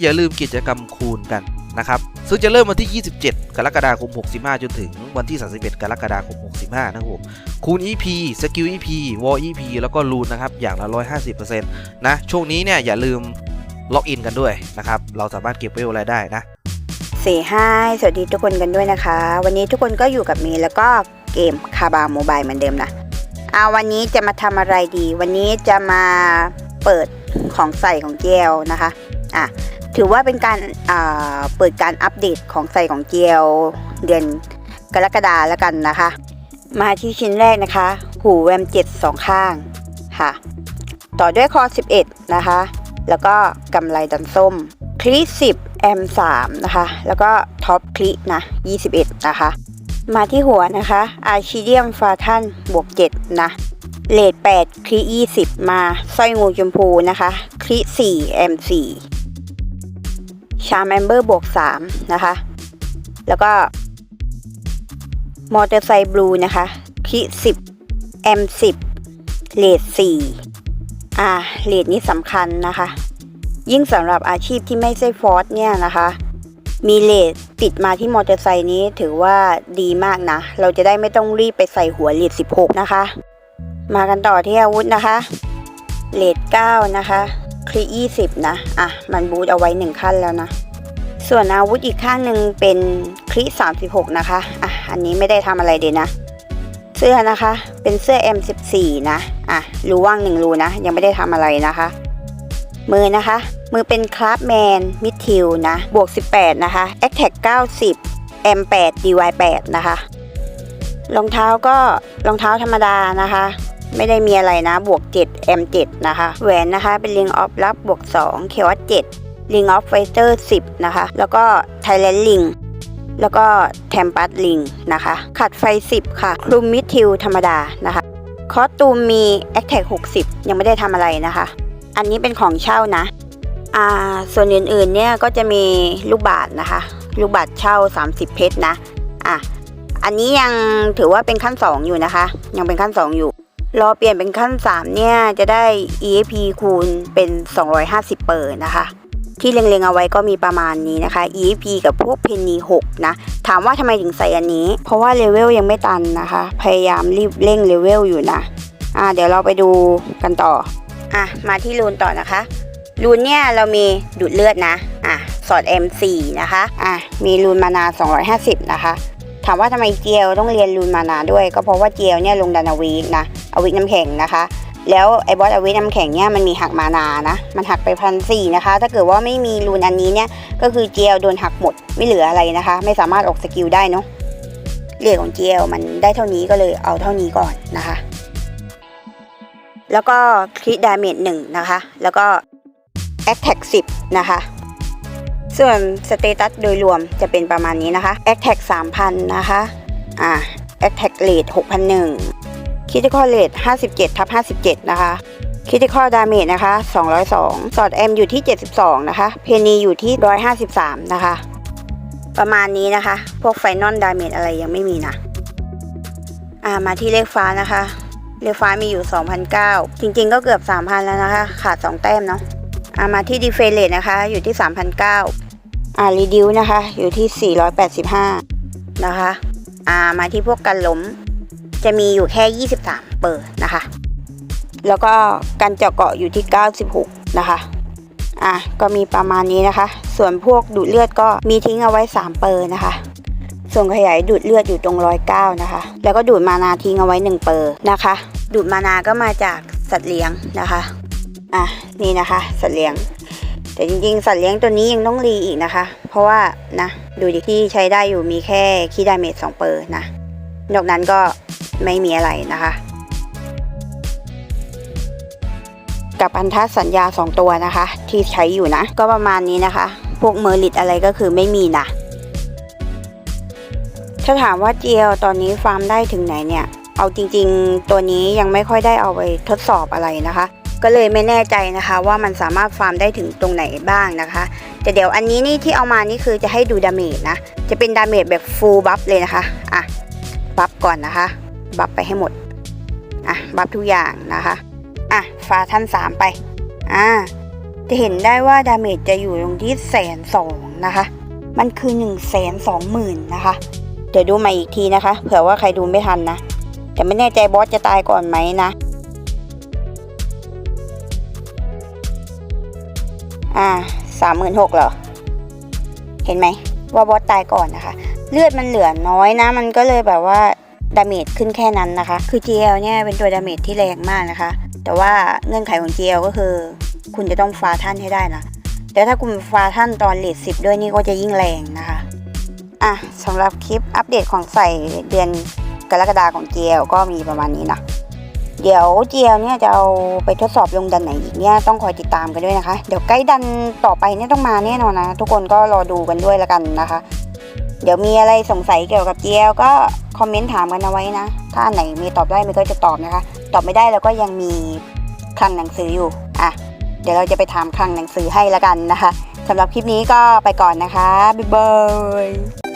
อย่าลืมกิจกรรมคูณกันนะครับซึ่งจะเริ่มวันที่ 27 กรกฎาคม 65 จนถึงวันที่ 31 กรกฎาคม 65 นะครับผมคูณ EP สกิล EP Wall EP แล้วก็รูนนะครับอย่างละ 150%นะช่วงนี้เนี่ยอย่าลืมล็อกอินกันด้วยนะครับ เราสามารถเก็บเวลอะไรได้นะเซฮาสวัสดีทุกคนกันด้วยนะคะ วันนี้ทุกคนก็อยู่กับเมย์แล้วก็เกมคาบาโมบายเหมือนเดิมนะเอาวันนี้จะมาทำอะไรดี วันนี้จะมาเปิดของใส่ของเจลนะคะอะ ถือว่าเป็นการเปิดการอัปเดตของใส่ของเจลเดือนกรกฎาแล้วกันนะคะ มาที่ชิ้นแรกนะคะ หูแวมเจ็ดสองข้างค่ะ ต่อด้วยคอ 11 นะคะ แล้วก็กำไลดันส้ม คลิ10 แอม3นะคะ แล้วก็ท็อปคลินะ 21 นะคะ มาที่หัวนะคะอาร์ชิเดียมฟาทันบวก 7 นะ เลด8คลิ20 มาสร้อยงูชมพูนะคะ คลิ4แอม4 ชาร์มแอมเบอร์บวก3นะคะ แล้วก็มอเตอร์ไซค์บลูนะคะคิ10แอม10เลด4อ่าเลดนี้สำคัญนะคะ ยิ่งสำหรับอาชีพที่ไม่ใช่ฟอร์สเนี่ยนะคะ มีเลทติดมาที่มอเตอร์ไซค์นี้ถือว่าดีมากนะ เราจะได้ไม่ต้องรีบไปใส่หัวเลท16 นะคะ มากันต่อที่อาวุธนะคะเลท9นะคะ คลี20 นะ อะ มันบูตเอาไว้ 1 ขั้นแล้วนะ ส่วนอาวุธอีกข้างหนึ่งเป็นคลี36 นะคะ อะ อันนี้ไม่ได้ทำอะไรเดยนะ เสื้อนะคะ เป็นเสื้อ M14 นะ อะ รูว่างหนึ่งรูนะ ยังไม่ได้ทำอะไรนะคะ มือนะคะ มือเป็นคราฟแมนมิดทิวนะ บวก 18 นะคะ a t t a c 90 M 8 DY 8 นะคะ รองเท้าก็รองเท้าธรรมดานะคะ ไม่ได้มีอะไรนะบวก 7 M 7 นะคะ แหวนนะคะเป็นลิงออฟลับบวก2เควัต7ลิงออฟไฟเตอร์10 นะคะ แล้วก็ไทแลนด์ลิงแล้วก็แทมปัสลิงนะคะ ขัดไฟ 10 ค่ะ คลุมมิดทิวธรรมดานะคะคอสตูมมี a t t a c 60 ยังไม่ได้ทำอะไรนะคะ อันนี้เป็นของเช่านะอ่าส่วนอื่นๆเนี่ยก็จะมีลูกบาทนะคะ ลูกบาทเช่า 30 เพชรนะอะอันนี้ยังถือว่าเป็นขั้น 2 อยู่นะคะ ยังเป็นขั้น 2 อยู่ รอเปลี่ยนเป็นขั้น 3 เนี่ย จะได้ EAP คูณเป็น 250 เปอร์นะคะ ที่เล็งๆเอาไว้ก็มีประมาณนี้นะคะ EAP กับพวกเพนนี6นะ ถามว่าทำไมถึงใส่อันนี้ เพราะว่าเลเวลยังไม่ตันนะคะ พยายามรีบเร่งเลเวลอยู่นะอ่าเดี๋ยวเราไปดูกันต่ออะมาที่รูนต่อนะคะรูนเนี่ยเรามีดูดเลือดนะอะสอด M4 นะคะอะมีรูนมานา 250 นะคะ ถามว่าทำไมเจียวต้องเรียนรูนมานาด้วย ก็เพราะว่าเจียวเนี่ยลงดันอวีนะอวิกน้ำแข็งนะคะ แล้วไอ้บอสอวิกน้ำแข็งเนี่ยมันมีหักมานานะ มันหักไปพันสี่นะคะ ถ้าเกิดว่าไม่มีรูนอันนี้เนี่ยก็คือเจียวโดนหักหมดไม่เหลืออะไรนะคะ ไม่สามารถออกสกิลได้เนาะเรียกของเจียวมันได้เท่านี้ก็เลยเอาเท่านี้ก่อนนะคะ แล้วก็คริดาเมจหนึ่งนะคะ แล้วก็ a t t a c 10นะคะ ส่วนสเตตัสโดยรวมจะเป็นประมาณนี้นะคะ a t t a c 3,000 นะคะ อ่า a t t a c Rate 6,001 Critical Rate 57ทับ57 นะคะ Critical Damage นะคะ 202 สอด M อยู่ที่ 72 นะคะ เพนีอยู่ที่ 153 นะคะ ประมาณนี้นะคะ พวก Final Damage อะไรยังไม่มีนะ อ่า มาที่เลขฟ้านะคะเลขฟ้ามีอยู่ 2,009 จริงๆ ก็เกือบ 3,000 แล้วนะคะ ขาด 2 แต้มเนาะอ่ามาที่ดีเฟเลตนะคะ อยู่ที่ 3,009 อ่ารีดิวนะคะอยู่ที่ 485 นะคะอ่ามาที่พวกกันล้ม จะมีอยู่แค่ 23 เปอร์นะคะ แล้วก็การเจาะเกาะอยู่ที่ 96 นะคะอะก็มีประมาณนี้นะคะ ส่วนพวกดูดเลือดก็มีทิ้งเอาไว้ 3 เปอร์นะคะ ส่วนขยายดูดเลือดอยู่ตรงร้อยเก้านะคะ แล้วก็ดูดมานาทิ้งเอาไว้ 1 เปอร์นะคะ ดูดมานาก็มาจากสัตว์เลี้ยงนะคะ อะนี่นะคะ สัตว์เลี้ยง แต่จริงๆ สัตว์เลี้ยงตัวนี้ยังต้องรีอีกนะคะ เพราะว่านะ ดูดิที่ใช้ได้อยู่มีแค่คีดาเมจ2เปอร์นะนอกนั้นก็ไม่มีอะไรนะคะ กับพันธสัญญา 2 ตัวนะคะ ที่ใช้อยู่นะ ก็ประมาณนี้นะคะ พวกเมอร์ลิตอะไรก็คือไม่มีนะถ้าถามว่าเจียวตอนนี้ฟาร์มได้ถึงไหนเนี่ย เอาจริง ๆ ตัวนี้ยังไม่ค่อยได้เอาไปทดสอบอะไรนะคะ ก็เลยไม่แน่ใจนะคะว่ามันสามารถฟาร์มได้ถึงตรงไหนบ้างนะคะ แต่เดี๋ยวอันนี้นี่ที่เอามานี่คือจะให้ดูดาเมจนะ จะเป็นดาเมจแบบฟูลบัฟเลยนะคะ อะ บัฟก่อนนะคะ บัฟไปให้หมด อะ บัฟทุกอย่างนะคะ อะ ฟาท่านสามไป อ่า จะเห็นได้ว่าดาเมจจะอยู่ตรงที่แสนสองนะคะ มันคือ1นึ่งแสนสองหมื่นนะคะ เดี๋ยวดูใหม่อีกทีนะคะ เผื่อว่าใครดูไม่ทันนะ แต่ไม่แน่ใจบอสจะตายก่อนไหมนะ อ่าสามหมื่นหกเหรอ เห็นไหมว่าบอสตายก่อนนะคะ เลือดมันเหลือน้อยนะ มันก็เลยแบบว่าดาเมจขึ้นแค่นั้นนะคะ คือ GL เนี่ยเป็นตัวดาเมจที่แรงมากนะคะ แต่ว่าเงื่อนไขของ GL ก็คือ คุณจะต้องฟาท่านให้ได้นะ แต่ถ้าคุณฟาท่านตอนเลทสิบด้วยนี่ก็จะยิ่งแรงนะคะ อะสำหรับคลิปอัปเดตของใส่เดือนกรกฎาของ GL ก็มีประมาณนี้นะ เดี๋ยว GL เนี่ยจะเอาไปทดสอบลงดันไหนอีกเนี่ยต้องคอยติดตามกันด้วยนะคะ เดี๋ยวใกล้ดันต่อไปเนี่ยต้องมาแน่นอนนะ ทุกคนก็รอดูกันด้วยละกันนะคะ เดี๋ยวมีอะไรสงสัยเกี่ยวกับ GL ก็คอมเมนต์ถามกันเอาไว้นะ ถ้าอันไหนมีตอบได้มีก็จะตอบนะคะ ตอบไม่ได้เราก็ยังมีคลังหนังสืออยู่อะเดี๋ยวเราจะไปถามคลังหนังสือให้ละกันนะคะสำหรับคลิปนี้ก็ไปก่อนนะคะบ๊ายบาย